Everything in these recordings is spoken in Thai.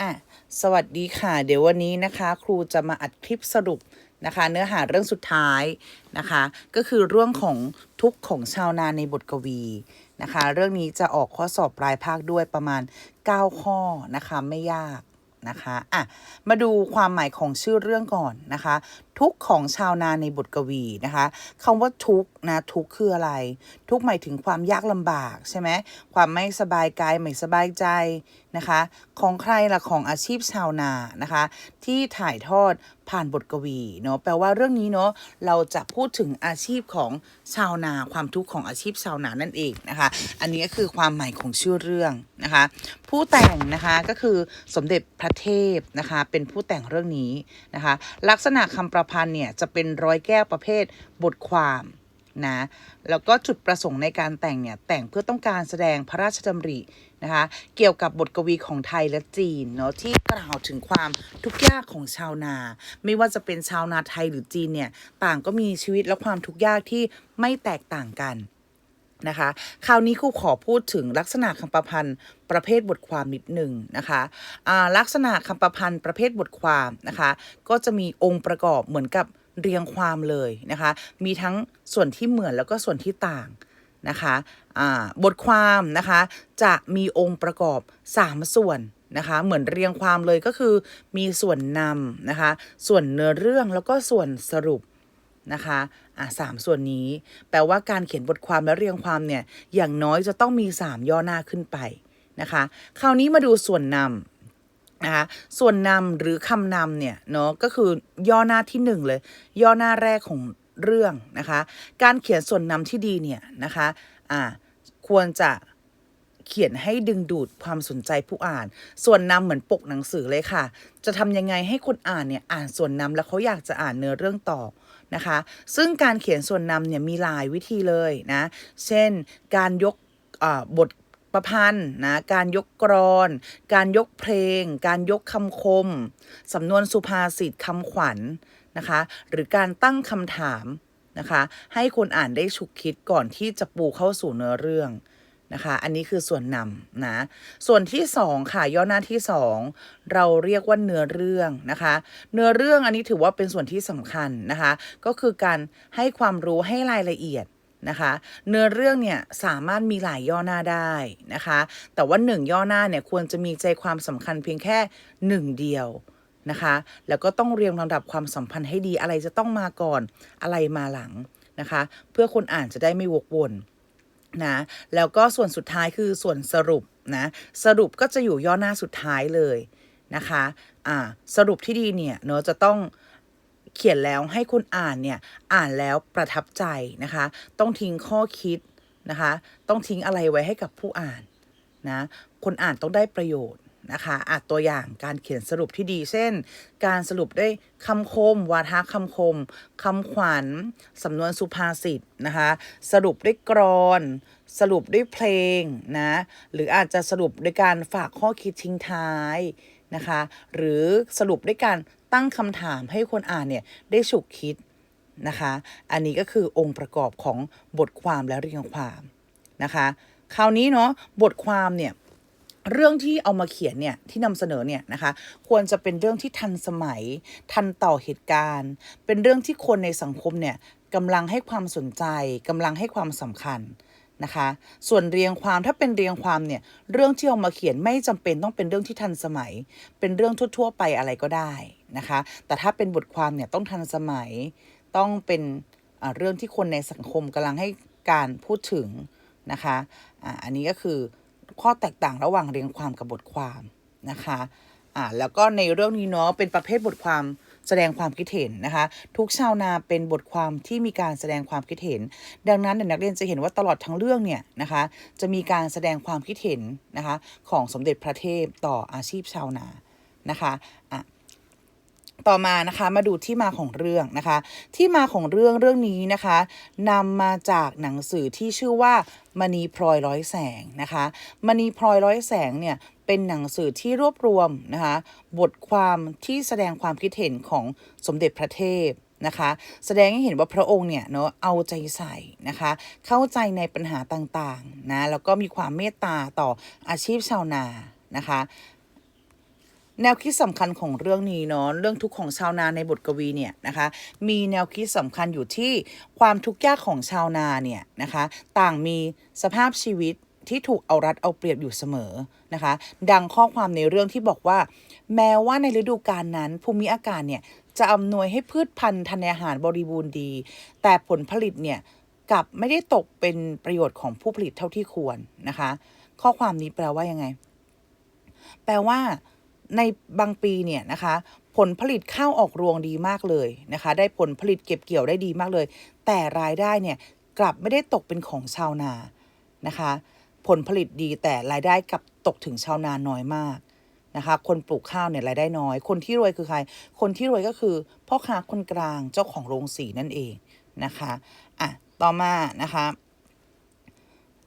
อะสวัสดีค่ะ เดี๋ยววันนี้นะคะ ครูจะมาอัดคลิปสรุปนะคะ เนื้อหาเรื่องสุดท้ายนะคะ ก็คือเรื่องของทุกของชาวนาในบทกวีนะคะ เรื่องนี้จะออกข้อสอบปลายภาคด้วยประมาณ 9 ข้อนะคะไม่ยากนะคะอะมาดูความหมายของชื่อเรื่องก่อนนะคะทุกของชาวนาในบทกวีนะคะคำว่าทุกนะทุกคืออะไร ทุกหมายถึงความยากลำบากใช่ไหมความไม่สบายกายไม่สบายใจนะคะ ของใครล่ะของอาชีพชาวนานะคะ ที่ถ่ายทอดผ่านบทกวีเนาะแปลว่าเรื่องนี้เนาะเราจะพูดถึงอาชีพของชาวนา ความทุกข์ของอาชีพชาวนานั่นเองนะคะ อันนี้ก็คือความหมายของชื่อเรื่องนะคะ ผู้แต่งนะคะก็คือสมเด็จพระเทพนะคะ เป็นผู้แต่งเรื่องนี้นะคะ ลักษณะคำประพันธ์เนี่ยจะเป็นร้อยแก้วประเภทบทความนะแล้วก็จุดประสงค์ในการแต่งเนี่ยแต่งเพื่อต้องการแสดงพระราชดำรินะคะเกี่ยวกับบทกวีของไทยและจีนเนาะที่กล่าวถึงความทุกข์ยากของชาวนา ไม่ว่าจะเป็นชาวนาไทยหรือจีนเนี่ยต่างก็มีชีวิตและความทุกข์ยากที่ไม่แตกต่างกัน นะคะ คราวนี้ครูขอพูดถึงลักษณะคำประพันธ์ประเภทบทความนิดหนึ่งนะคะลักษณะคำประพันธ์ประเภทบทความนะคะ ก็จะมีองค์ประกอบเหมือนกับเรียงความเลยนะคะ มีทั้งส่วนที่เหมือนแล้วก็ส่วนที่ต่างนะคะบทความนะคะจะมีองค์ประกอบ 3 ส่วนนะคะเหมือนเรียงความเลยก็คือมีส่วนนำนะคะส่วนเนื้อเรื่องแล้วก็ส่วนสรุปนะคะ อะสามส่วนนี้ แปลว่าการเขียนบทความและเรียงความเนี่ย อย่างน้อยจะต้องมี 3 ย่อหน้าขึ้นไปนะคะ คราวนี้มาดูส่วนนำนะคะ ส่วนนำหรือคำนำเนี่ยเนาะ ก็คือย่อหน้าที่ 1 เลย ย่อหน้าแรกของเรื่องนะคะ การเขียนส่วนนำที่ดีเนี่ยนะคะ อ่า ควรจะเขียนให้ดึงดูดความสนใจผู้อ่าน ส่วนนำเหมือนปกหนังสือเลยค่ะ จะทำยังไงให้คนอ่านเนี่ยอ่านส่วนนำแล้วเขาอยากจะอ่านเนื้อเรื่องต่อ นะคะ ซึ่งการเขียนส่วนนำเนี่ยมีหลายวิธีเลยนะ เช่นการยกบทประพันธ์นะการยกกรอน การยกเพลง การยกคำคม สำนวนสุภาษิตคำขวัญนะคะ หรือการตั้งคำถามนะคะ ให้คนอ่านได้ฉุกคิดก่อนที่จะปูเข้าสู่เนื้อเรื่อง นะคะ อันนี้คือส่วนนำนะ ส่วนที่สองค่ะย่อหน้าที่สองเราเรียกว่าเนื้อเรื่องนะคะ เนื้อเรื่องอันนี้ถือว่าเป็นส่วนที่สำคัญนะคะ ก็คือการให้ความรู้ให้รายละเอียดนะคะเนื้อเรื่องเนี่ยสามารถมีหลายย่อหน้าได้นะคะ แต่ว่าหนึ่งย่อหน้าเนี่ยควรจะมีใจความสำคัญเพียงแค่หนึ่งเดียวนะคะ แล้วก็ต้องเรียงลำดับความสัมพันธ์ให้ดีอะไรจะต้องมาก่อนอะไรมาหลังนะคะ เพื่อคนอ่านจะได้ไม่วกวน นะแล้วก็ส่วนสุดท้ายคือส่วนสรุปนะสรุปก็จะอยู่ย่อหน้าสุดท้ายเลยนะคะอ่าสรุปที่ดีเนี่ยเนาะจะต้องเขียนแล้วให้คนอ่านเนี่ยอ่านแล้วประทับใจนะคะ ต้องทิ้งข้อคิดนะคะ ต้องทิ้งอะไรไว้ให้กับผู้อ่านนะคนอ่านต้องได้ประโยชน์ นะคะอาจตัวอย่างการเขียนสรุปที่ดี เช่น การสรุปด้วยคำคม วาทะคำคมคำขวัญสำนวนสุภาษิตนะคะสรุปด้วยกรอน สรุปด้วยเพลงนะหรืออาจจะสรุปด้วยการฝากข้อคิดทิ้งท้ายนะคะหรือสรุปด้วยการตั้งคำถามให้คนอ่านเนี่ยได้ฉุกคิดนะคะอันนี้ก็คือองค์ประกอบของบทความและเรียงความนะคะคราวนี้เนาะบทความเนี่ย เรื่องที่เอามาเขียนเนี่ยที่นำเสนอเนี่ยนะคะ ควรจะเป็นเรื่องที่ทันสมัย ทันต่อเหตุการณ์ เป็นเรื่องที่คนในสังคมเนี่ยกำลังให้ความสนใจกำลังให้ความสำคัญนะคะ ส่วนเรียงความถ้าเป็นเรียงความเนี่ยเรื่องที่เอามาเขียนไม่จำเป็นต้องเป็นเรื่องที่ทันสมัย เป็นเรื่องทั่ว ๆ ไปอะไรก็ได้นะคะ แต่ถ้าเป็นบทความเนี่ยต้องทันสมัย ต้องเป็นเรื่องที่คนในสังคมกำลังให้การพูดถึงนะคะออันนี้ก็คือ ข้อแตกต่างระหว่างเรียงความกับบทความนะคะอ่าแล้วก็ในเรื่องนี้เนาะเป็นประเภทบทความแสดงความคิดเห็นนะคะ ทุกชาวนาเป็นบทความที่มีการแสดงความคิดเห็น ดังนั้นนักเรียนจะเห็นว่าตลอดทั้งเรื่องเนี่ยนะคะ จะมีการแสดงความคิดเห็นนะคะ ของสมเด็จพระเทพต่ออาชีพชาวนานะคะอะ ต่อมานะคะมาดูที่มาของเรื่องนะคะ ที่มาของเรื่องเรื่องนี้นะคะนำมาจากหนังสือที่ชื่อว่ามณีพลอยร้อยแสงนะคะมณีพลอยร้อยแสงเนี่ยเป็นหนังสือที่รวบรวมนะคะบทความที่แสดงความคิดเห็นของสมเด็จพระเทพนะคะแสดงให้เห็นว่าพระองค์เนี่ยเนาะเอาใจใส่นะคะเข้าใจในปัญหาต่างๆนะแล้วก็มีความเมตตาต่ออาชีพชาวนานะคะ แนวคิดสำคัญของเรื่องนี้เนาะเรื่องทุกข์ของชาวนาในบทกวีเนี่ยนะคะมีแนวคิดสำคัญอยู่ที่ความทุกข์ยากของชาวนาเนี่ยนะคะต่างมีสภาพชีวิตที่ถูกเอารัดเอาเปรียบอยู่เสมอนะคะ ดังข้อความในเรื่องที่บอกว่า แม้ว่าในฤดูกาลนั้น ภูมิอากาศเนี่ยจะอำนวยให้พืชพันธุ์ธัญญาหารบริบูรณ์ดี แต่ผลผลิตเนี่ยกลับไม่ได้ตกเป็นประโยชน์ของผู้ผลิตเท่าที่ควรนะคะ ข้อความนี้แปลว่ายังไง แปลว่า ในบางปีเนี่ยนะคะ ผลผลิตข้าวออกรวงดีมากเลยนะคะ ได้ผลผลิตเก็บเกี่ยวได้ดีมากเลย แต่รายได้เนี่ยกลับไม่ได้ตกเป็นของชาวนานะคะ ผลผลิตดีแต่รายได้กลับตกถึงชาวนาน้อยมากนะคะ คนปลูกข้าวเนี่ยรายได้น้อย คนที่รวยคือใคร คนที่รวยก็คือพ่อค้าคนกลางเจ้าของโรงสีนั่นเองนะคะอะต่อมานะคะ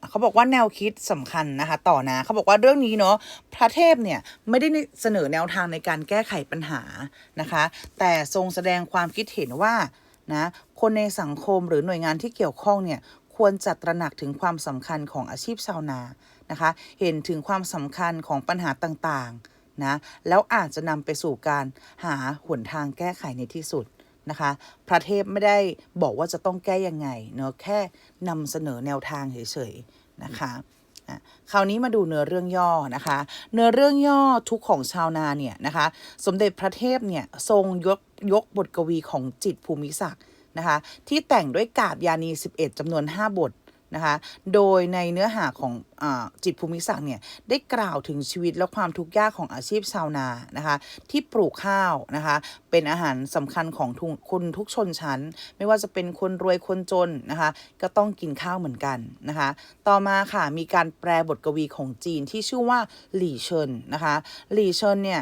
เขาบอกว่าแนวคิดสำคัญนะคะต่อนะเขาบอกว่าเรื่องนี้เนาะพระเทพเนี่ยไม่ได้เสนอแนวทางในการแก้ไขปัญหานะคะ แต่ทรงแสดงความคิดเห็นว่านะคนในสังคมหรือหน่วยงานที่เกี่ยวข้องเนี่ยควรจัดตระหนักถึงความสำคัญของอาชีพชาวนานะคะ เห็นถึงความสำคัญของปัญหาต่างๆนะแล้วอาจจะนำไปสู่การหาหนทางแก้ไขในที่สุด นะคะ พระเทพไม่ได้บอกว่าจะต้องแก้ยังไงเนาะแค่นำเสนอแนวทางเฉยๆนะคะอะคราวนี้มาดูเนื้อเรื่องย่อนะคะ เนื้อเรื่องย่อทุกของชาวนาเนี่ยนะคะ สมเด็จพระเทพเนี่ยทรงยกยกบทกวีของจิตภูมิศักดิ์นะคะ ที่แต่งด้วยกาบยานี 11จำนวน 5 บท นะคะ โดยในเนื้อหาของอจิตภูมิศักดิ์เนี่ยได้กล่าวถึงชีวิตและความทุกข์ยากของอาชีพชาวนานะคะ ที่ปลูกข้าวนะคะ เป็นอาหารสำคัญของทุกคนทุกชนชั้น ไม่ว่าจะเป็นคนรวยคนจนนะคะ ก็ต้องกินข้าวเหมือนกันนะคะ ต่อมาค่ะมีการแปลบทกวีของจีนที่ชื่อว่าหลี่เชินนะคะ หลี่เชินเนี่ย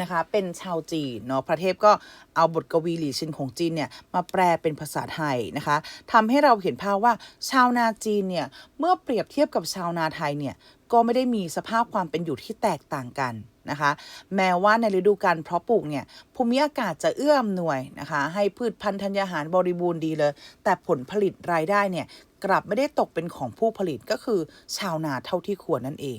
นะคะเป็นชาวจีนเนาะพระเทพก็เอาบทกวีหลี่ชินของจีนเนี่ยมาแปลเป็นภาษาไทยนะคะทำให้เราเห็นภาพว่าชาวนาจีนเนี่ยเมื่อเปรียบเทียบกับชาวนาไทยเนี่ยก็ไม่ได้มีสภาพความเป็นอยู่ที่แตกต่างกันนะคะแม้ว่าในฤดูกาลเพาะปลูกเนี่ยภูมิอากาศจะเอื้ออำนวยนะคะให้พืชพันธุ์ธัญญาหารบริบูรณ์ดีเลย แต่ผลผลิตรายได้เนี่ยกลับไม่ได้ตกเป็นของผู้ผลิตก็คือชาวนาเท่าที่ควรนั่นเอง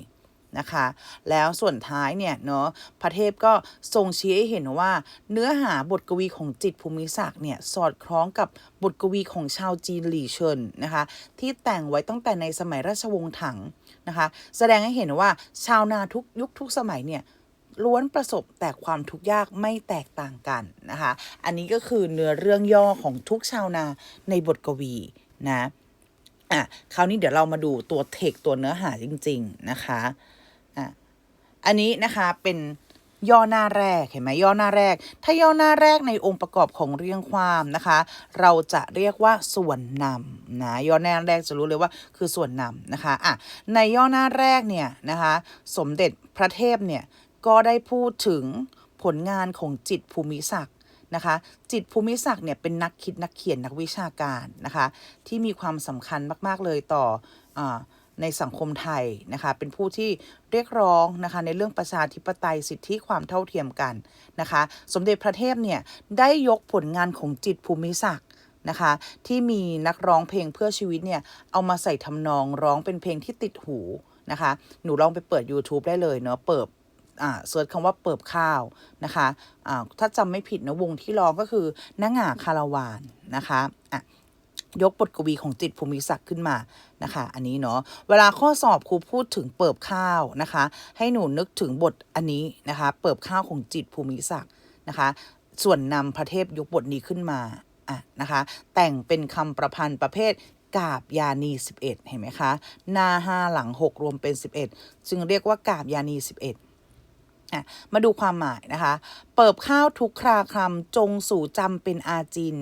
นะคะ แล้วส่วนท้ายเนี่ยเนาะพระเทพก็ทรงชี้ให้เห็นว่า เนื้อหาบทกวีของจิตภูมิศักดิ์เนี่ยสอดคล้องกับบทกวีของชาวจีนหลี่เชินนะคะที่แต่งไว้ตั้งแต่ในสมัยราชวงศ์ถังนะคะ แสดงให้เห็นว่าชาวนาทุกยุคทุกสมัยเนี่ยล้วนประสบแต่ความทุกข์ยากไม่แตกต่างกันนะคะ อันนี้ก็คือเนื้อเรื่องย่อของทุกชาวนาในบทกวีนะอะคราวนี้เดี๋ยวเรามาดูตัวเทคตัวเนื้อหาจริง ๆ นะคะ อันนี้นะคะเป็นย่อหน้าแรกเห็นไหมย่อหน้าแรก ถ้าย่อหน้าแรกในองค์ประกอบของเรียงความนะคะ เราจะเรียกว่าส่วนนำนะย่อหน้าแรกจะรู้เลยว่าคือส่วนนำนะคะอะในย่อหน้าแรกเนี่ยนะคะ สมเด็จพระเทพเนี่ยก็ได้พูดถึงผลงานของจิตภูมิศักดิ์นะคะจิตภูมิศักดิ์เนี่ยเป็นนักคิดนักเขียนนักวิชาการนะคะที่มีความสำคัญมาก ๆ เลยต่ออา ในสังคมไทยนะคะเป็นผู้ที่เรียกร้องนะคะในเรื่องประชาธิปไตยสิทธิความเท่าเทียมกันนะคะสมเด็จพระเทพเนี่ยได้ยกผลงานของจิตภูมิศักดิ์นะคะที่มีนักร้องเพลงเพื่อชีวิตเนี่ยเอามาใส่ทำนองร้องเป็นเพลงที่ติดหูนะคะหนูลองไปเปิด YouTube ได้เลยเนาะเปิดอ่าเซิร์ชคำว่าเปิบข้าวนะคะอ่าถ้าจำไม่ผิดนะวงที่ร้องก็คือนังหาคาราวานนะคะอะ ยกบทกวีของจิตภูมิศักดิ์ขึ้นมานะคะ อันนี้เนาะเวลาข้อสอบครูพูดถึงเปิบข้าวนะคะ ให้หนูนึกถึงบทอันนี้นะคะ เปิบข้าวของจิตภูมิศักดิ์นะคะ ส่วนนำพระเทพยกบทนี้ขึ้นมาอะนะคะ แต่งเป็นคำประพันธ์ประเภทกาบยานี 11 เห็นไหมคะ หน้า 5 หลัง 6 รวมเป็น 11 จึงเรียกว่ากาบยานี 11อะ มาดูความหมายนะคะ เปิบข้าวทุกคราคำจงสู่จำเป็นอาจิน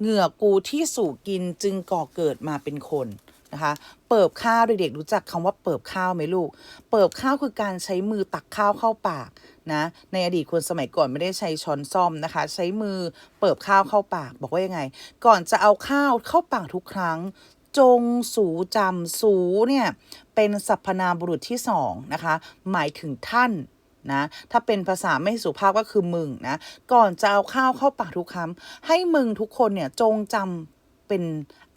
เหงื่อกูที่สู่กินจึงก่อเกิดมาเป็นคนนะคะเปิบข้าวเด็กๆรู้จักคำว่าเปิบข้าวไหมลูก เปิบข้าวคือการใช้มือตักข้าวเข้าปากนะในอดีตคนสมัยก่อนไม่ได้ใช้ช้อนซ่อมนะคะ ใช้มือเปิบข้าวเข้าปาก บอกว่ายังไง ก่อนจะเอาข้าวเข้าปากทุกครั้ง จงสูจำสูเนี่ยเป็นสรรพนามบุรุษที่สองนะคะหมายถึงท่าน นะถ้าเป็นภาษาไม่สุภาพก็คือมึงนะก่อนจะเอาข้าวเข้าปากทุกคำให้มึงทุกคนเนี่ยจงจำเป็น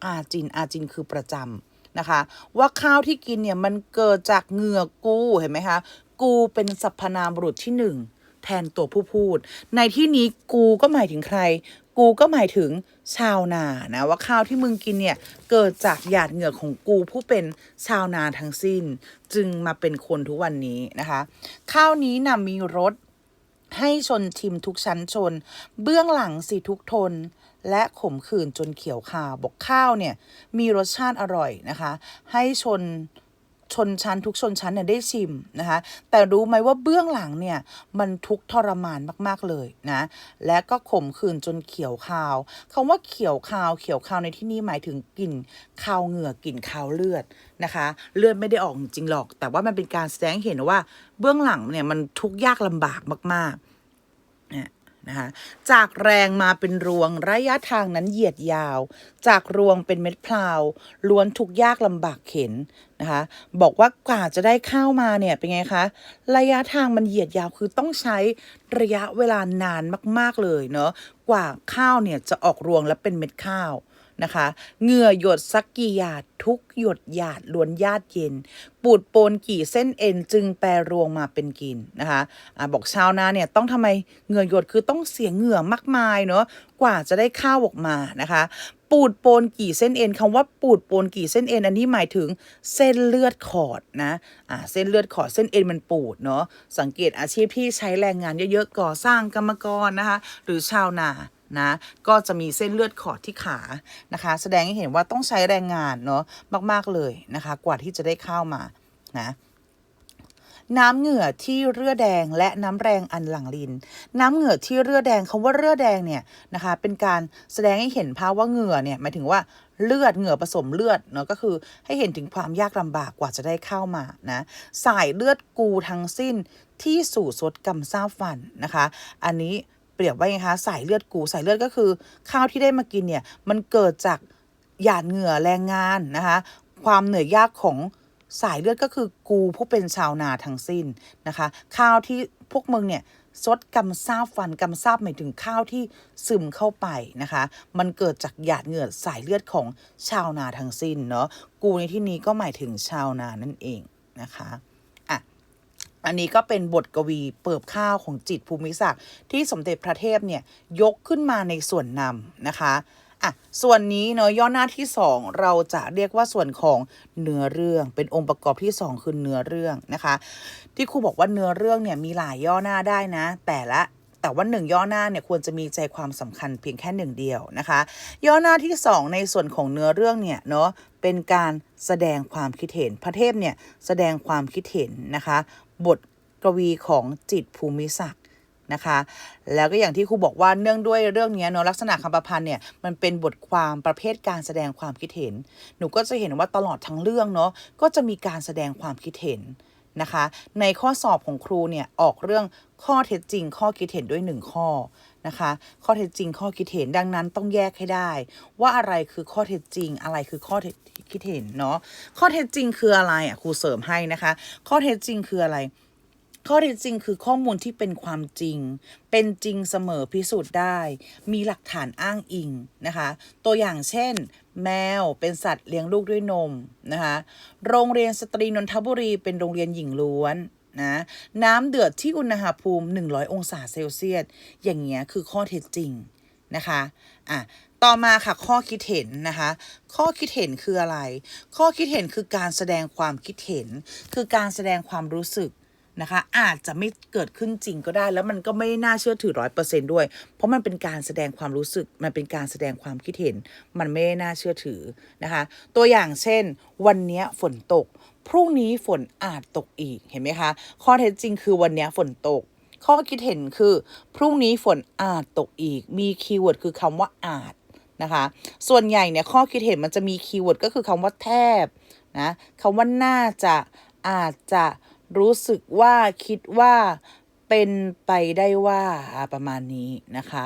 อาจินอาจินคือประจำนะคะ ว่าข้าวที่กินเนี่ยมันเกิดจากเหงื่อกูเห็นไหมคะกูเป็นสรรพนามบุรุษที่หนึ่งแทนตัวผู้พูด ในที่นี้กูก็หมายถึงใคร กูก็หมายถึงชาวนานะว่าข้าวที่มึงกินเนี่ยเกิดจากหยาดเหงื่อของกูผู้เป็นชาวนาทั้งสิ้น จึงมาเป็นคนทุกวันนี้นะคะ ข้าวนี้นะมีรสให้ชนชิมทุกชั้นชน เบื้องหลังสิทุกทน และขมขื่นจนเขียวขาวบอกข้าวเนี่ยมีรสชาติอร่อยนะคะ ให้ชน ชนชั้นทุกชนชั้นเนี่ยได้ชิมนะคะ แต่รู้ไหมว่าเบื้องหลังเนี่ยมันทุกทรมานมากๆเลยนะ และก็ขมขื่นจนเขียวขาวคำว่าเขียวขาว เขียวขาวในที่นี้หมายถึงกลิ่นคาวเหงื่อกลิ่นคาวเลือดนะคะ เลือดไม่ได้ออกจริงหรอก แต่ว่ามันเป็นการแสดงเห็นว่าเบื้องหลังเนี่ยมันทุกยากลำบากมากๆเนี่ย นะคะจากแรงมาเป็นรวงระยะทางนั้นเหยียดยาว จากรวงเป็นเม็ดพลาวล้วนทุกยากลำบากเข็นนะคะบอกว่ากว่าจะได้ข้าวมาเนี่ยเป็นไงคะระยะทางมันเหยียดยาวคือต้องใช้ระยะเวลานานมาก ๆเลยเนาะกว่าข้าวเนี่ยจะออกรวงและเป็นเม็ดข้าว นะคะเหงื่อหยดสักกี่หยาดทุกหยดหยาดล้วนญาติเย็น ปูดโปนกี่เส้นเอ็นจึงแปรรวงมาเป็นกินนะคะอะบอกชาวนาเนี่ยต้องทำไมเหงื่อหยดคือต้องเสียเหงื่อมากมายเนาะกว่าจะได้ข้าวออกมานะคะปูดโปนกี่เส้นเอ็นคำว่าปูดโปนกี่เส้นเอ็นอันนี้หมายถึงเส้นเลือดขอดนะอ่าเส้นเลือดขอดเส้นเอ็นมันปูดเนาะสังเกตอาชีพที่ใช้แรงงานเยอะๆก่อสร้างกรรมกรนะคะ หรือชาวนา นะ ก็จะมีเส้นเลือดขอดที่ขานะคะ แสดงให้เห็นว่าต้องใช้แรงงานเนาะมากๆเลยนะคะ กว่าที่จะได้ข้าวมานะน้ำเหงื่อที่เรือแดงและน้ำแรงอันหลังลิน น้ำเหงื่อที่เรือแดงคำว่าเรือแดงเนี่ยนะคะเป็นการแสดงให้เห็นภาพว่าเหงื่อเนี่ยหมายถึงว่าเลือดเหงื่อผสมเลือดเนาะก็คือให้เห็นถึงความยากลำบากกว่าจะได้เข้ามานะสายเลือดกูทั้งสิ้นที่สู่สดกำซาฟันนะคะ อันนี้ รียบว่าไงคะสายเลือดกูสายเลือดก็คือ ข้าวที่ได้มากินเนี่ยมันเกิดจากหยาดเหงื่อแรงงานนะคะความเหนื่อยยากของสายเลือดก็คือกูผู้เป็นชาวนาทั้งสิ้นนะคะ ข้าวที่พวกมึงเนี่ยซดกำซาบฟันกำซาบหมายถึงข้าวที่ซึมเข้าไปนะคะ มันเกิดจากหยาดเหงื่อสายเลือดของชาวนาทั้งสิ้นเนาะกูในที่นี้ก็หมายถึงชาวนานั่นเองนะคะ อันนี้ก็เป็นบทกวีเปิบข้าวของจิตภูมิศักดิ์ที่สมเด็จพระเทพเนี่ยยกขึ้นมาในส่วนนำนะคะอะส่วนนี้เนาะย่อหน้าที่สองเราจะเรียกว่าส่วนของเนื้อเรื่องเป็นองค์ประกอบที่สองคือเนื้อเรื่องนะคะ ที่ครูบอกว่าเนื้อเรื่องเนี่ยมีหลายย่อหน้าได้นะ แต่ละแต่ว่าหนึ่งย่อหน้าเนี่ยควรจะมีใจความสำคัญเพียงแค่หนึ่งเดียวนะคะ ย่อหน้าที่สองในส่วนของเนื้อเรื่องเนี่ยเนาะเป็นการแสดงความคิดเห็นพระเทพเนี่ยแสดงความคิดเห็นนะคะ บทกวีของจิตภูมิศักดิ์นะคะ แล้วก็อย่างที่ครูบอกว่าเนื่องด้วยเรื่องนี้เนาะลักษณะคำประพันธ์เนี่ยมันเป็นบทความประเภทการแสดงความคิดเห็น หนูก็จะเห็นว่าตลอดทั้งเรื่องเนาะก็จะมีการแสดงความคิดเห็นนะคะ ในข้อสอบของครูเนี่ยออกเรื่องข้อเท็จจริง ข้อคิดเห็นด้วยหนึ่งข้อนะคะ ข้อเท็จจริงข้อคิดเห็นดังนั้นต้องแยกให้ได้ ว่าอะไรคือข้อเท็จจริง อะไรคือข้อเท็จ คิดเห็นเนาะข้อเท็จจริงคืออะไรอะครูเสริมให้นะคะ ข้อเท็จจริงคืออะไร ข้อเท็จจริงคือข้อมูลที่เป็นความจริง เป็นจริงเสมอพิสูจน์ได้ มีหลักฐานอ้างอิงนะคะ ตัวอย่างเช่น แมวเป็นสัตว์เลี้ยงลูกด้วยนมนะคะโรงเรียนสตรีนนทบุรี เป็นโรงเรียนหญิงล้วนนะน้ำเดือดที่อุณหภูมิ 100 องศาเซลเซียส อย่างเงี้ยคือข้อเท็จจริงนะคะ อะ ต่อมาค่ะข้อคิดเห็นนะคะ ข้อคิดเห็นคืออะไร ข้อคิดเห็นคือการแสดงความคิดเห็น คือการแสดงความรู้สึกนะคะ อาจจะไม่เกิดขึ้นจริงก็ได้ แล้วมันก็ไม่น่าเชื่อถือร้อยเปอร์เซนด้วย เพราะมันเป็นการแสดงความรู้สึก มันเป็นการแสดงความคิดเห็น มันไม่น่าเชื่อถือนะคะ ตัวอย่างเช่น วันนี้ฝนตก พรุ่งนี้ฝนอาจตกอีก เห็นไหมคะ ข้อเท็จจริงคือวันนี้ฝนตก ข้อคิดเห็นคือ พรุ่งนี้ฝนอาจตกอีก มีคีย์เวิร์ดคือคำว่าอาจ นะคะ ส่วนใหญ่เนี่ยข้อคิดเห็นมันจะมีคีย์เวิร์ดก็คือคำว่าแทบนะคำว่าน่าจะอาจจะรู้สึกว่าคิดว่าเป็นไปได้ว่าประมาณนี้นะคะ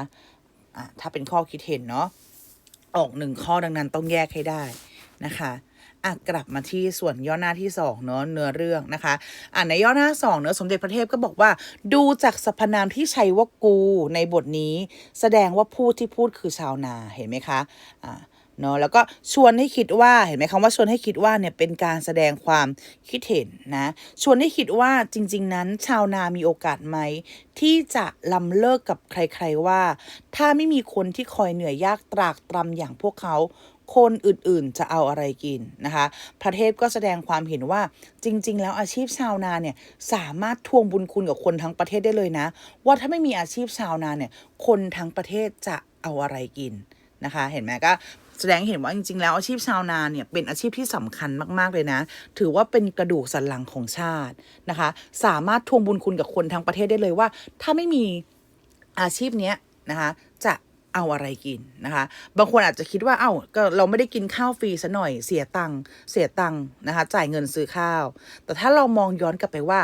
อะถ้าเป็นข้อคิดเห็นเนาะออกหนึ่งข้อดังนั้นต้องแยกให้ได้นะคะ อะกลับมาที่ส่วนย่อหน้าที่สองเนาะเนื้อเรื่องนะคะ อะในย่อหน้าสองเนื้อสมเด็จพระเทพก็บอกว่า ดูจากสรรพนามที่ใช้ว่ากูในบทนี้ แสดงว่าผู้ที่พูดคือชาวนาเห็นไหมคะอะเนาะแล้วก็ชวนให้คิดว่าเห็นไหมคำว่าชวนให้คิดว่าเนี่ยเป็นการแสดงความคิดเห็นนะชวนให้คิดว่าจริง ๆ นั้นชาวนามีโอกาสไหม ที่จะลำเลิกกับใคร ๆว่า ถ้าไม่มีคนที่คอยเหนื่อยยากตรากตรำอย่างพวกเขา คนอื่นๆ จะเอาอะไรกินนะคะ พระเทพก็แสดงความเห็นว่าจริง ๆ แล้วอาชีพชาวนาเนี่ยสามารถทวงบุญคุณกับคนทั้งประเทศได้เลยนะ ว่าถ้าไม่มีอาชีพชาวนาเนี่ยคนทั้งประเทศจะเอาอะไรกินนะคะ เห็นไหมก็แสดงเห็นว่าจริง ๆ แล้วอาชีพชาวนาเนี่ยเป็นอาชีพที่สำคัญมาก ๆ เลยนะ ถือว่าเป็นกระดูกสันหลังของชาตินะคะ สามารถทวงบุญคุณกับคนทั้งประเทศได้เลยว่า ถ้าไม่มีอาชีพเนี้ยนะคะจะ เอาอะไรกินนะคะ บางคนอาจจะคิดว่า เอ้าก็เราไม่ได้กินข้าวฟรีซะหน่อย เสียตังค์เสียตังค์นะคะ จ่ายเงินซื้อข้าว แต่ถ้าเรามองย้อนกลับไปว่า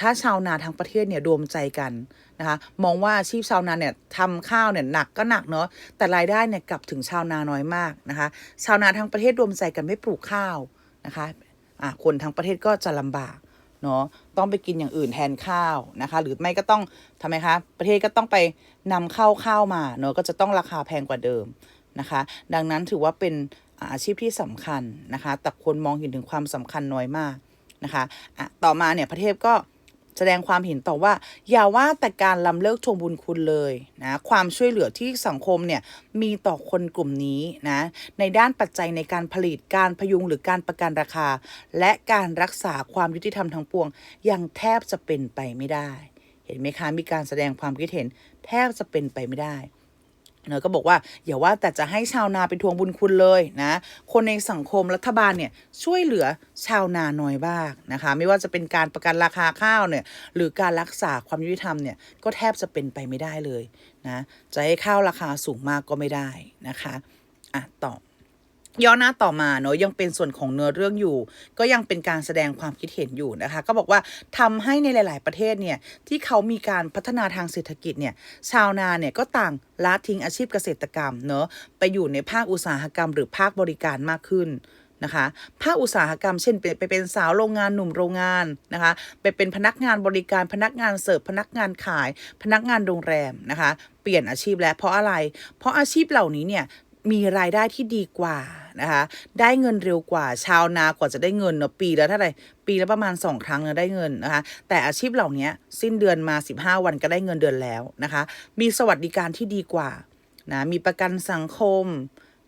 ถ้าชาวนาทั้งประเทศเนี่ยรวมใจกันนะคะมองว่าอาชีพชาวนาเนี่ยทำข้าวเนี่ยหนักก็หนักเนาะแต่รายได้เนี่ยกลับถึงชาวนาน้อยมากนะคะ ชาวนาทั้งประเทศรวมใจกันไม่ปลูกข้าวนะคะอะคนทั้งประเทศก็จะลำบากเนาะต้องไปกินอย่างอื่นแทนข้าวนะคะ หรือไม่ก็ต้องทำไมคะประเทศก็ต้องไป นำเข้าข้าวมาเนาะก็จะต้องราคาแพงกว่าเดิมนะคะ ดังนั้นถือว่าเป็นอาชีพที่สำคัญนะคะ แต่คนมองเห็นถึงความสำคัญน้อยมากนะคะะต่อมาเนี่ยประเทศก็แสดงความเห็นต่อว่า อย่าว่าแต่การลำเลิกชมบุญคุณเลยนะความช่วยเหลือที่สังคมเนี่ยมีต่อคนกลุ่มนี้นะในด้านปัจจัยในการผลิตการพยุงหรือการประกันราคา และการรักษาความยุติธรรมทั้งปวง ยังแทบจะเป็นไปไม่ได้ เห็นไหมคะมีการแสดงความคิดเห็น แทบจะเป็นไปไม่ได้เนอก็บอกว่าอย่าว่าแต่จะให้ชาวนาไปทวงบุญคุณเลยนะ คนในสังคมรัฐบาลเนี่ยช่วยเหลือชาวนาน้อยบ้างนะคะ ไม่ว่าจะเป็นการประกันราคาข้าวเนี่ยหรือการรักษาความยุติธรรมเนี่ยก็แทบจะเป็นไปไม่ได้เลยนะ จะให้ข้าวราคาสูงมากก็ไม่ได้นะคะอะต่อ ย้อนหน้าต่อมาเนอะยังเป็นส่วนของเนื้อเรื่องอยู่ ก็ยังเป็นการแสดงความคิดเห็นอยู่นะคะ ก็บอกว่าทำให้ในหลาย ๆ ประเทศเนี่ยที่เขามีการพัฒนาทางเศรษฐกิจเนี่ยชาวนาเนี่ยก็ต่างละทิ้งอาชีพเกษตรกรรมเนอะไปอยู่ในภาคอุตสาหกรรม หรือภาคบริการมากขึ้นนะคะภาคอุตสาหกรรมเช่นไปเป็นสาวโรงงานหนุ่มโรงงานนะคะไปเป็นพนักงานบริการพนักงานเสิร์ฟพนักงานขาย พนักงานโรงแรมนะคะ เปลี่ยนอาชีพแล้วเพราะอะไร เพราะอาชีพเหล่านี้เนี่ย มีรายได้ที่ดีกว่านะคะได้เงินเร็วกว่าชาวนากว่าจะได้เงินเนาะปีละเท่าไหร่ปีละประมาณ 2 ครั้งเนอะได้เงินนะคะแต่อาชีพเหล่านี้สิ้นเดือนมา 15 วันก็ได้เงินเดือนแล้วนะคะมีสวัสดิการที่ดีกว่านะมีประกันสังคม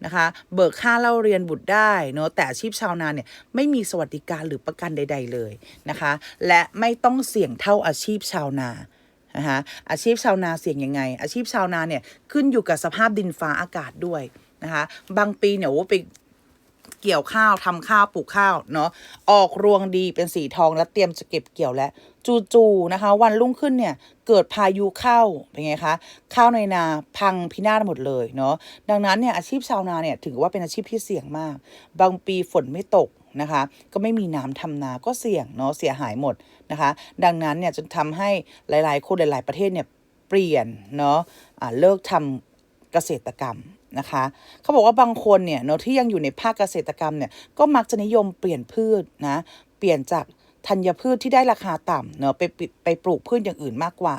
นะคะเบิกค่าเล่าเรียนบุตรได้เนอะแต่อาชีพชาวนาเนี่ยไม่มีสวัสดิการหรือประกันใด ๆ เลยนะคะและไม่ต้องเสี่ยงเท่าอาชีพชาวนานะคะอาชีพชาวนาเสี่ยงยังไง อาชีพชาวนาเนี่ยขึ้นอยู่กับสภาพดินฟ้าอากาศด้วย นะคะ บางปีเนี่ยโอ้ไปเกี่ยวข้าวทำข้าวปลูกข้าวเนาะออกรวงดีเป็นสีทองแล้วเตรียมจะเก็บเกี่ยวแล้วจู่ๆนะคะ วันรุ่งขึ้นเนี่ยเกิดพายุเข้าเป็นไงคะข้าวในนาพังพินาศหมดเลยเนาะดังนั้นเนี่ยอาชีพชาวนาเนี่ยถือว่าเป็นอาชีพที่เสี่ยงมาก บางปีฝนไม่ตกนะคะ ก็ไม่มีน้ำทำนาก็เสี่ยงเนาะเสียหายหมดนะคะ ดังนั้นเนี่ยจนทำให้หลายๆ คนหลาย ๆประเทศเนี่ยเปลี่ยนเนาะะเลิกทำเกษตรกรรม นะคะเขาบอกว่าบางคนเนี่ยเนาะที่ยังอยู่ในภาคเกษตรกรรมเนี่ยก็มักจะนิยมเปลี่ยนพืชนะเปลี่ยนจากธัญพืชที่ได้ราคาต่ำเนาะไปปิไปปลูกพืชอย่างอื่นมากกว่า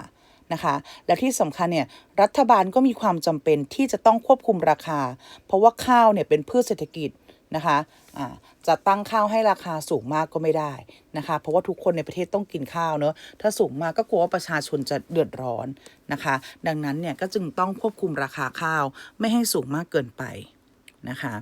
นะคะและที่สำคัญเนี่ยรัฐบาลก็มีความจำเป็นที่จะต้องควบคุมราคา เพราะว่าข้าวเนี่ยเป็นพืชเศรษฐกิจนะคะอ่า จะตั้งข้าวให้ราคาสูงมากก็ไม่ได้นะคะ เพราะว่าทุกคนในประเทศต้องกินข้าวเนอะถ้าสูงมากก็กลัวว่าประชาชนจะเดือดร้อนนะคะ ดังนั้นเนี่ยก็จึงต้องควบคุมราคาข้าวไม่ให้สูงมากเกินไปนะคะ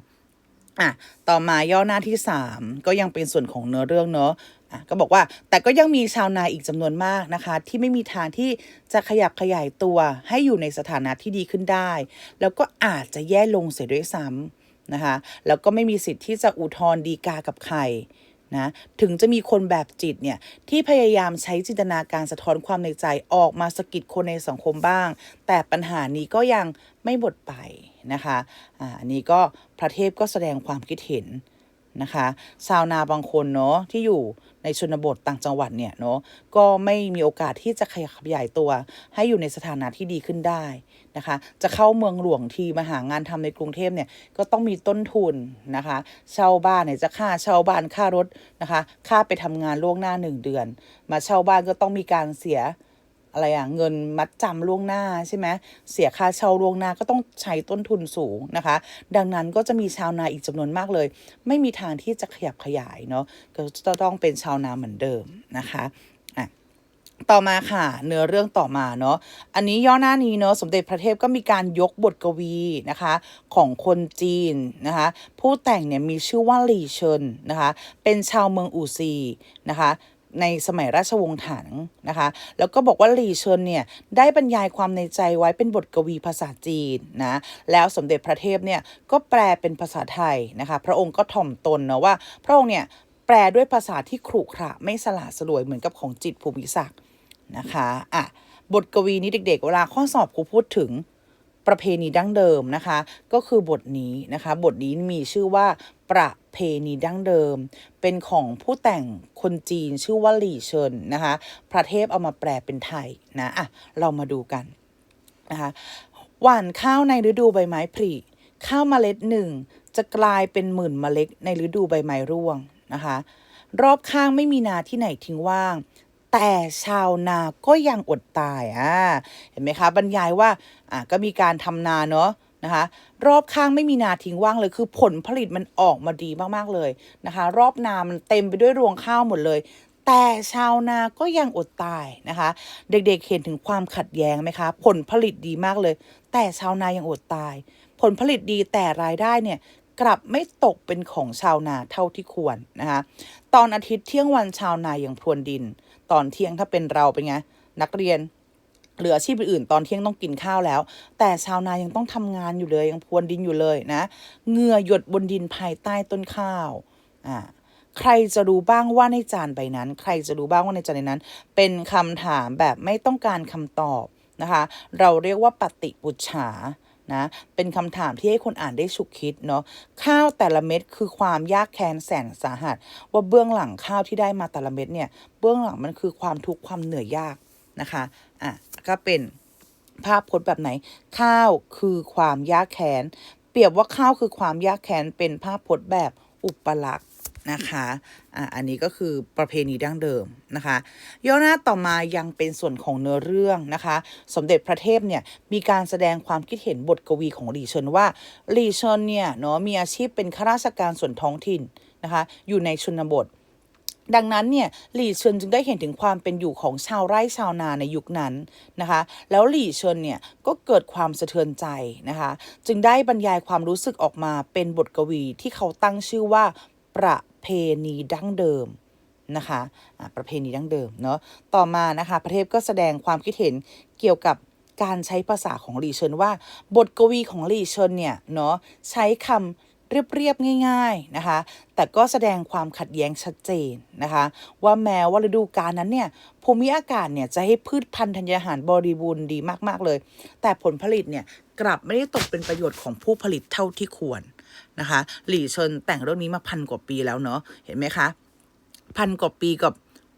อะต่อมาย่อหน้าที่ 3 ก็ยังเป็นส่วนของเนื้อเรื่องเนอะอะก็บอกว่าแต่ก็ยังมีชาวนาอีกจำนวนมากนะคะ ที่ไม่มีทางที่จะขยับขยายตัวให้อยู่ในสถานะที่ดีขึ้นได้ แล้วก็อาจจะแย่ลงเสียด้วยซ้ำ นะคะแล้วก็ไม่มีสิทธิ์ที่จะอุทธรณ์ดีกากับใครนะถึงจะมีคนแบบจิตเนี่ย ที่พยายามใช้จินตนาการสะท้อนความในใจออกมาสะกิดคนในสังคมบ้าง แต่ปัญหานี้ก็ยังไม่หมดไปนะคะอ่าอันนี้ก็พระเทพก็แสดงความคิดเห็นนะคะชาวนาบางคนเนาะที่อยู่ในชนบทต่างจังหวัดเนี่ยเนาะก็ไม่มีโอกาสที่จะขยับขยายตัวให้อยู่ในสถานะที่ดีขึ้นได้ นะคะ จะเข้าเมืองหลวงทีมาหางานทำในกรุงเทพเนี่ยก็ต้องมีต้นทุนนะคะเช่าบ้านเนี่ยจะค่าเช่าบ้านค่ารถนะคะ ค่าไปทำงานล่วงหน้าหนึ่งเดือน มาเช่าบ้านก็ต้องมีการเสียอะไรอะเงินมัดจำล่วงหน้าใช่ไหมเสียค่าเช่าล่วงหน้าก็ต้องใช้ต้นทุนสูงนะคะ ดังนั้นก็จะมีชาวนาอีกจำนวนมากเลย ไม่มีทางที่จะขยับขยายเนาะก็จะต้องเป็นชาวนาเหมือนเดิมนะคะ ต่อมาค่ะเนื้อเรื่องต่อมาเนาะอันนี้ย่อหน้านี้เนาะสมเด็จพระเทพก็มีการยกบทกวีนะคะของคนจีนนะคะผู้แต่งเนี่ยมีชื่อว่าหลี่เชินนะคะเป็นชาวเมืองอู่ซีนะคะในสมัยราชวงศ์ถังนะคะ แล้วก็บอกว่าหลี่เชินเนี่ยได้บรรยายความในใจไว้เป็นบทกวีภาษาจีนนะ แล้วสมเด็จพระเทพเนี่ยก็แปลเป็นภาษาไทยนะคะ พระองค์ก็ถ่อมตนเนาะว่า พระองค์เนี่ยแปลด้วยภาษาที่ขรุขระไม่สละสลวยเหมือนกับของจิตภูมิศักดิ์ นะคะอะบทกวีนี้เด็กๆ เวลาข้อสอบครูพูดถึงประเพณีดั้งเดิมนะคะ ก็คือบทนี้นะคะ บทนี้มีชื่อว่าประเพณีดั้งเดิม เป็นของผู้แต่งคนจีนชื่อว่าหลี่เชินนะคะพระเทพเอามาแปลเป็นไทยนะอะเรามาดูกันนะคะหว่านข้าวในฤดูใบไม้ผลิข้าวเมล็ดหนึ่งจะกลายเป็นหมื่นเมล็ดในฤดูใบไม้ร่วงนะคะ รอบข้างไม่มีนาที่ไหนทิ้งว่าง แต่ชาวนาก็ยังอดตายอ่าเห็นไหมคะบรรยายว่าอ่าก็มีการทำนาเนาะนะคะรอบข้างไม่มีนาทิ้งว่างเลย คือผลผลิตมันออกมาดีมากๆเลยนะคะ รอบนามันเต็มไปด้วยรวงข้าวหมดเลย แต่ชาวนาก็ยังอดตายนะคะ เด็กๆเห็นถึงความขัดแย้งไหมคะ ผลผลิตดีมากเลย แต่ชาวนายังอดตาย ผลผลิตดีแต่รายได้เนี่ยกลับไม่ตกเป็นของชาวนาเท่าที่ควรนะคะ ตอนอาทิตย์เที่ยงวันชาวนายังพรวนดิน ตอนเที่ยงถ้าเป็นเราเป็นไงนักเรียนเหลืออาชีพอื่นตอนเที่ยงต้องกินข้าวแล้ว แต่ชาวนายังต้องทำงานอยู่เลยยังพรวนดินอยู่เลยนะเหงื่อหยดบนดินภายใต้ต้นข้าวอ่าใครจะรู้บ้างว่าในจานใบนั้น ใครจะรู้บ้างว่าในจานใบนั้น เป็นคำถามแบบไม่ต้องการคำตอบนะคะ เราเรียกว่าปฏิปุจฉา นะเป็นคำถามที่ให้คนอ่านได้ฉุกคิดเนาะข้าวแต่ละเม็ดคือความยากแค้นแสนสาหัส ว่าเบื้องหลังข้าวที่ได้มาแต่ละเม็ดเนี่ยเบื้องหลังมันคือความทุกข์ความเหนื่อยยากนะคะอะก็เป็นภาพพจน์แบบไหน ข้าวคือความยากแค้นเปรียบว่าข้าวคือความยากแค้นเป็นภาพพจน์แบบอุปลักษณ นะคะอะอันนี้ก็คือประเพณีดั้งเดิมนะคะย่อหน้าต่อมายังเป็นส่วนของเนื้อเรื่องนะคะ สมเด็จพระเทพเนี่ยมีการแสดงความคิดเห็นบทกวีของหลี่เชินว่าหลี่เชินเนี่ยเนาะมีอาชีพเป็นข้าราชการส่วนท้องถิ่นนะคะอยู่ในชนบทดังนั้นเนี่ยหลี่เชินจึงได้เห็นถึงความเป็นอยู่ของชาวไร่ชาวนาในยุคนั้นนะคะ แล้วหลี่เชินเนี่ยก็เกิดความสะเทือนใจนะคะ จึงได้บรรยายความรู้สึกออกมาเป็นบทกวีที่เขาตั้งชื่อว่าประ เพณีดั้งเดิมนะคะะประเพณีดั้งเดิมเนาะต่อมานะคะประเทศก็แสดงความคิดเห็นเกี่ยวกับการใช้ภาษาของลีเชินว่า บทกวีของลีเชินเนี่ยเนาะใช้คำเรียบๆง่าย ๆนะคะ แต่ก็แสดงความขัดแย้งชัดเจนนะคะ ว่าแม้ว่าฤดูกาลนั้นเนี่ยภูมิอากาศเนี่ยจะให้พืชพันธุ์ธัญญาหารบริบูรณ์ดีมากๆเลย แต่ผลผลิตเนี่ยกลับไม่ได้ตกเป็นประโยชน์ของผู้ผลิตเท่าที่ควร นะคะ หลี่เชินแต่งเรื่องนี้มาพันกว่าปีแล้วเนาะเห็นไหมคะพันกว่าปีกับ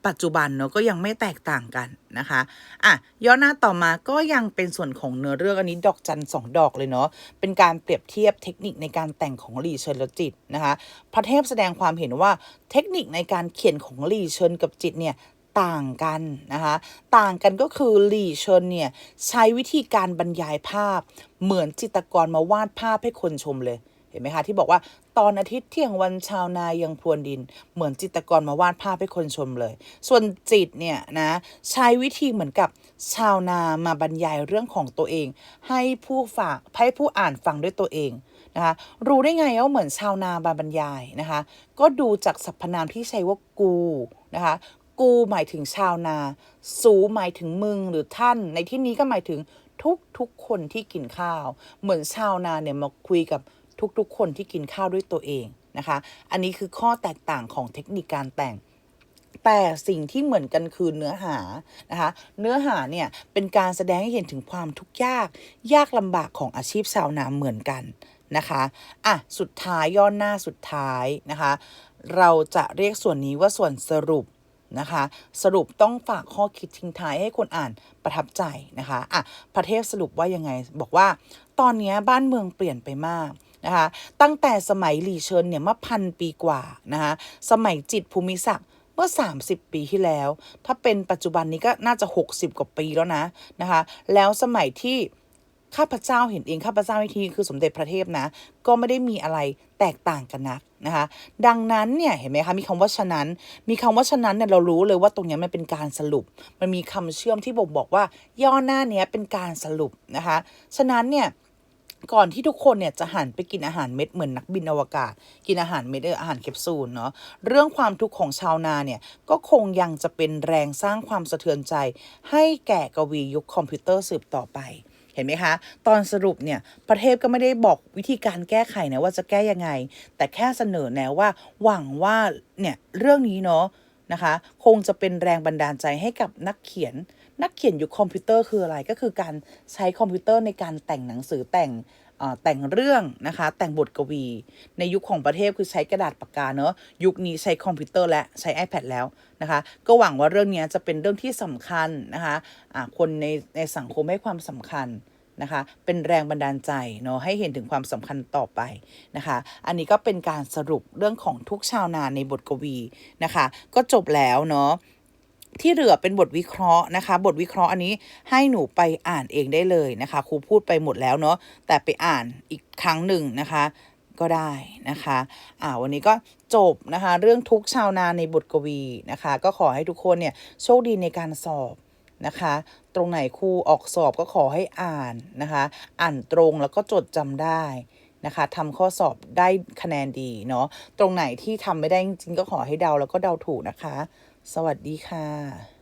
ปัจจุบันเนอะก็ยังไม่แตกต่างกันนะคะอะย้อนหน้าต่อมาก็ยังเป็นส่วนของเนื้อเรื่องอันนี้ดอกจันสองดอกเลยเนาะเป็นการเปรียบเทียบเทคนิคในการแต่งของหลี่เชิญและจิตนะคะพระเทพแสดงความเห็นว่าเทคนิคในการเขียนของหลี่เชิญกับจิตเนี่ยต่างกันนะคะต่างกันก็คือหลี่เชิญเนี่ยใช้วิธีการบรรยายภาพ เหมือนจิตรกรมาวาดภาพให้คนชมเลย ห็นไหมคะที่บอกว่าตอนอาทิตย์เที่ยงวันชาวนายังพรวนดิน เหมือนจิตรกรมาวาดภาพให้คนชมเลย ส่วนจิตเนี่ยนะใช้วิธีเหมือนกับชาวนามาบรรยายเรื่องของตัวเอง ให้ผู้ฝากให้ผู้อ่านฟังด้วยตัวเองนะคะรู้ได้ไงว่าเหมือนชาวนามาบรรยายนะคะก็ดูจากสรรพนามที่ใช้ว่ากูนะคะกูหมายถึงชาวนา สูหมายถึงมึงหรือท่าน ในที่นี้ก็หมายถึงทุกทุกคนที่กินข้าว เหมือนชาวนาเนี่ยมาคุยกับ ทุกๆ คนที่กินข้าวด้วยตัวเองนะคะ อันนี้คือข้อแตกต่างของเทคนิคการแต่ง แต่สิ่งที่เหมือนกันคือเนื้อหานะคะ เนื้อหาเนี่ยเป็นการแสดงให้เห็นถึงความทุกข์ยาก ยากลำบากของอาชีพชาวนาเหมือนกันนะคะอะสุดท้ายย่อนหน้าสุดท้ายนะคะ เราจะเรียกส่วนนี้ว่าส่วนสรุปนะคะ สรุปต้องฝากข้อคิดทิ้งท้ายให้คนอ่านประทับใจนะคะอะพระเทพสรุปว่ายังไงบอกว่า ตอนนี้บ้านเมืองเปลี่ยนไปมาก นะคะตั้งแต่สมัยหลี่เชิญเนี่ยมื่อพันปีกว่านะคะสมัยจิตภูมิศักดิ์เมื่อ 30 ปีที่แล้ว ถ้าเป็นปัจจุบันนี้ก็น่าจะ 60 กว่าปีแล้วนะนะคะแล้วสมัยที่ข้าพเจ้าเห็นเองข้าพเจ้าในที่นี้คือสมเด็จพระเทพนะ ก็ไม่ได้มีอะไรแตกต่างกันนักนะคะ ดังนั้นเนี่ยเห็นไหมคะมีคำว่าฉะนั้น มีคำว่าฉะนั้นเนี่ยเรารู้เลยว่าตรงนี้มันเป็นการสรุป มันมีคำเชื่อมที่บอกบอกว่า ย่อหน้าเนี้ยเป็นการสรุปนะคะ ฉะนั้นเนี่ย ก่อนที่ทุกคนเนี่ยจะหันไปกินอาหารเม็ดเหมือนนักบินอวกาศ กินอาหารเม็ดเอออาหารแคปซูลเนาะเรื่องความทุกข์ของชาวนาเนี่ยก็คงยังจะเป็นแรงสร้างความสะเทือนใจ ให้แก่กวียุคคอมพิวเตอร์สืบต่อไปเห็นไหมคะ ตอนสรุปเนี่ยประเทศก็ไม่ได้บอกวิธีการแก้ไขนะว่าจะแก้ยังไง แต่แค่เสนอแนวว่าหวังว่าเนี่ยเรื่องนี้เนาะนะคะ คงจะเป็นแรงบันดาลใจให้กับนักเขียน นักเขียนยุคคอมพิวเตอร์คืออะไรก็คือการใช้คอมพิวเตอร์ในการแต่งหนังสือแต่งเอ่อแต่งเรื่องนะคะ แต่งบทกวี ในยุคของประเทศคือใช้กระดาษปากกาเนอะยุคนี้ใช้คอมพิวเตอร์และใช้ iPad แล้วนะคะ ก็หวังว่าเรื่องนี้จะเป็นเรื่องที่สำคัญนะคะะคนในในสังคมให้ความสำคัญนะคะ เป็นแรงบันดาลใจเนาะให้เห็นถึงความสำคัญต่อไปนะคะ อันนี้ก็เป็นการสรุปเรื่องของทุกชาวนาในบทกวีนะคะ ก็จบแล้วเนาะ ที่เหลือเป็นบทวิเคราะห์นะคะ บทวิเคราะห์อันนี้ให้หนูไปอ่านเองได้เลยนะคะครูพูดไปหมดแล้วเนาะแต่ไปอ่านอีกครั้งหนึ่งนะคะก็ได้นะคะ อ่า วันนี้ก็จบนะคะ เรื่องทุกชาวนาในบทกวีนะคะ ก็ขอให้ทุกคนเนี่ยโชคดีในการสอบนะคะ ตรงไหนครูออกสอบก็ขอให้อ่านนะคะ อ่านตรงแล้วก็จดจำได้นะคะทำข้อสอบได้คะแนนดีเนาะ ตรงไหนที่ทำไม่ได้จริงก็ขอให้เดาแล้วก็เดาถูกนะคะ สวัสดีค่ะ